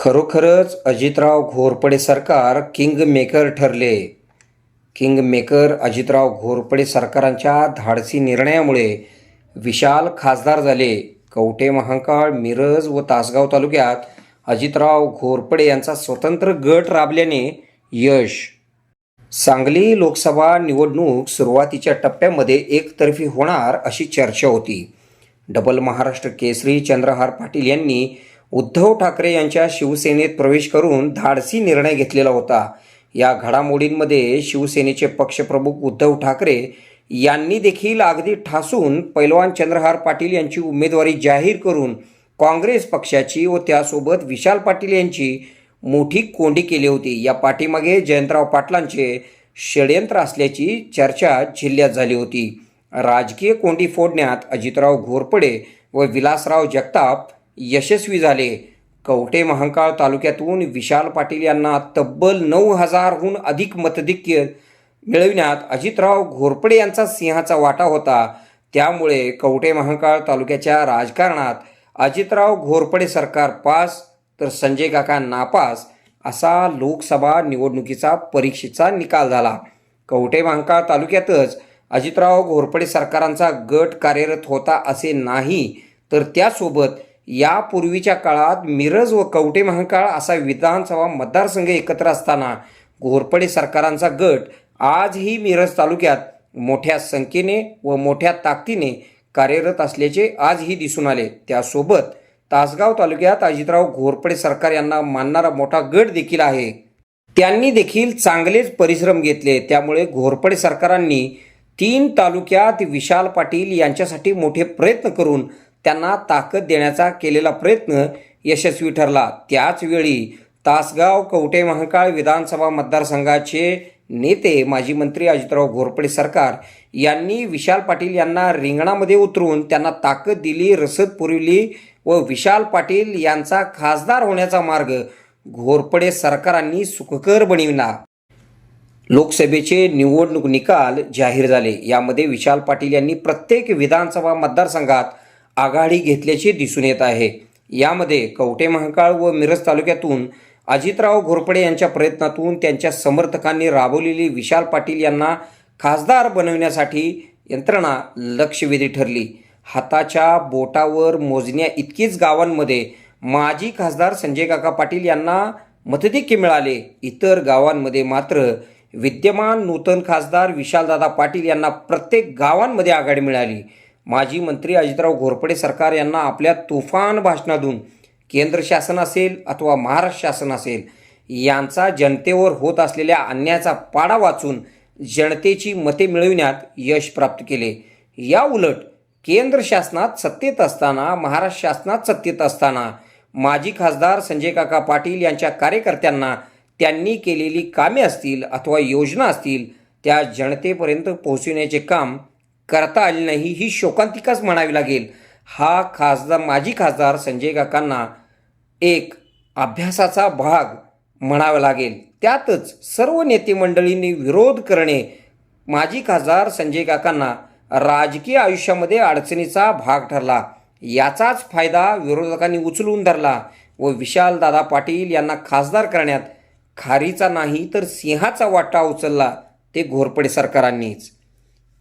खरोखरच अजितराव घोरपडे सरकार king maker ठरले. किंग मेकर अजितराव घोरपडे सरकारांच्या धाडसी निर्णयामुळे विशाल खासदार झाले. कवटे महांकाळ मिरज व तासगाव तालुक्यात अजितराव घोरपडे यांचा स्वतंत्र गट राबल्याने यश. सांगली लोकसभा निवडणूक सुरुवातीच्या टप्प्यामध्ये एकतर्फी होणार अशी चर्चा होती. डबल महाराष्ट्र केसरी चंद्रहार पाटील यांनी उद्धव ठाकरे यांच्या शिवसेनेत प्रवेश करून धाडसी निर्णय घेतलेला होता. या घडामोडींमध्ये शिवसेनेचे पक्षप्रमुख उद्धव ठाकरे यांनी देखील अगदी ठासून पैलवान चंद्रहार पाटील यांची उमेदवारी जाहीर करून काँग्रेस पक्षाची व त्यासोबत विशाल पाटील यांची मोठी कोंडी केली होती. या पाठीमागे जयंतराव पाटलांचे षडयंत्र असल्याची चर्चा जिल्ह्यात झाली होती. राजकीय कोंडी फोडण्यात अजितराव घोरपडे व विलासराव जगताप यशस्वी झाले. कवठे महांकाळ तालुक्यातून विशाल पाटील यांना तब्बल नऊ हजारहून अधिक मतधिक्य मिळविण्यात अजितराव घोरपडे यांचा सिंहाचा वाटा होता. त्यामुळे कवठे महांकाळ तालुक्याच्या राजकारणात अजितराव घोरपडे सरकार पास तर संजय काका नापास असा लोकसभा निवडणुकीचा परीक्षेचा निकाल झाला. कवठे महांकाळ तालुक्यातच अजितराव घोरपडे सरकारांचा गट कार्यरत होता असे नाही तर त्यासोबत यापूर्वीच्या काळात मिरज व कवटे महाकाळ असा विधानसभा मतदारसंघ एकत्र असताना घोरपडे सरकारांचा गट आजही मिरज तालुक्यात मोठ्या संख्येने व मोठ्या ताकदीने कार्यरत असल्याचे आजही दिसून आले. त्यासोबत तासगाव तालुक्यात अजितराव घोरपडे सरकार यांना मानणारा मोठा गट देखील आहे. त्यांनी देखील चांगलेच परिश्रम घेतले. त्यामुळे घोरपडे सरकारांनी तीन तालुक्यात विशाल पाटील यांच्यासाठी मोठे प्रयत्न करून त्यांना ताकद देण्याचा केलेला प्रयत्न यशस्वी ठरला. त्याचवेळी तासगाव कवटे महाकाळ विधानसभा मतदारसंघाचे नेते माजी मंत्री अजितराव घोरपडे सरकार यांनी विशाल पाटील यांना रिंगणामध्ये उतरून त्यांना ताकद दिली रसद पुरविली व विशाल पाटील यांचा खासदार होण्याचा मार्ग घोरपडे सरकारांनी सुखकर बनविला. लोकसभेचे निवडणूक निकाल जाहीर झाले. यामध्ये विशाल पाटील यांनी प्रत्येक विधानसभा मतदारसंघात आघाडी घेतल्याचे दिसून येत आहे. यामध्ये कवटे महाकाळ व मिरज तालुक्यातून अजितराव घोरपडे यांच्या प्रयत्नातून त्यांच्या समर्थकांनी राबवलेली विशाल पाटील यांना खासदार बनविण्यासाठी यंत्रणा लक्षवेधी ठरली. हाताच्या बोटावर मोजण्या इतकीच गावांमध्ये माजी खासदार संजय काका पाटील यांना मतधिक्य मिळाले. इतर गावांमध्ये मात्र विद्यमान नूतन खासदार विशालदादा पाटील यांना प्रत्येक गावांमध्ये आघाडी मिळाली. माजी मंत्री अजितराव घोरपडे सरकार यांना आपल्या तुफान भाषणातून केंद्र शासन असेल अथवा महाराष्ट्र शासन असेल यांचा जनतेवर होत असलेल्या अन्यायाचा पाडा वाचून जनतेची मते मिळविण्यात यश प्राप्त केले. या उलट केंद्र शासनात सत्तेत असताना महाराष्ट्र शासनात सत्तेत असताना माजी खासदार संजय काका पाटील यांच्या कार्यकर्त्यांना त्यांनी केलेली कामे असतील अथवा योजना असतील त्या जनतेपर्यंत पोहोचविण्याचे काम करता आली नाही ही शोकांतिकाच म्हणावी लागेल. हा खासदार माजी खासदार संजय काकांना एक अभ्यासाचा भाग म्हणावा लागेल. त्यातच सर्व नेते मंडळींनी विरोध करणे माजी खासदार संजय काकांना राजकीय आयुष्यामध्ये अडचणीचा भाग ठरला. याचाच फायदा विरोधकांनी उचलून धरला व विशालदादा पाटील यांना खासदार करण्यात खारीचा नाही तर सिंहाचा वाटा उचलला ते घोरपडे सरकारांनीच.